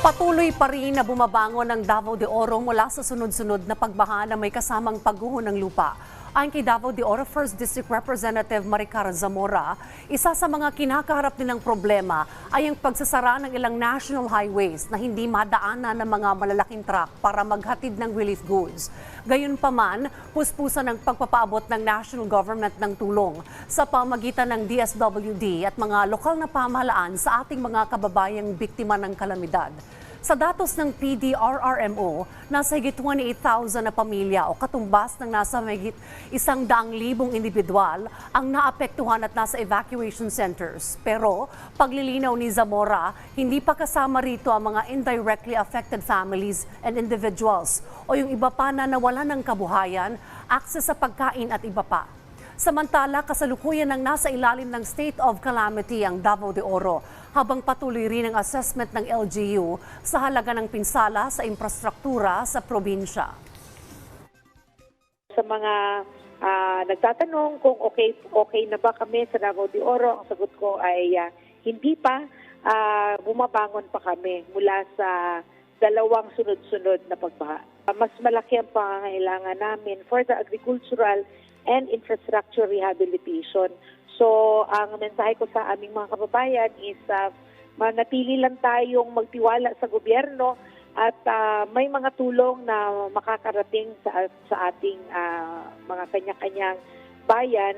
Patuloy pa rin na bumabangon ng Davao de Oro mula sa sunod-sunod na pagbaha na may kasamang pagguho ng lupa. Ayon kay Davao de Oro 1st District Representative Maricar Zamora, isa sa mga kinakaharap nilang problema ay ang pagsasara ng ilang national highways na hindi madaanan ng mga malalaking truck para maghatid ng relief goods. Gayunpaman, puspusan ng pagpapaabot ng national government ng tulong sa pamagitan ng DSWD at mga lokal na pamahalaan sa ating mga kababayang biktima ng kalamidad. Sa datos ng PDRRMO, nasa higit 28,000 na pamilya o katumbas ng nasa mahigit isang daang libong individual ang naapektuhan at nasa evacuation centers. Pero paglilinaw ni Zamora, hindi pa kasama rito ang mga indirectly affected families and individuals o yung iba pa na nawala ng kabuhayan, access sa pagkain at iba pa. Samantala, kasalukuyan ng nasa ilalim ng state of calamity ang Davao de Oro habang patuloy rin ang assessment ng LGU sa halaga ng pinsala sa infrastruktura sa probinsya. Sa mga ah, nagtatanong kung okay okay na ba kami sa Davao de Oro, ang sagot ko ay ah, hindi pa. Ah, bumabangon pa kami mula sa dalawang sunod-sunod na pagbaha. Ah, Mas malaki ang pangangailangan namin for the agricultural and infrastructure rehabilitation. So, ang mensahe ko sa aming mga kababayan is ah, manatili lang tayong magtiwala sa gobyerno at ah, may mga tulong na makakarating sa sa ating ah, mga kanya-kanyang bayan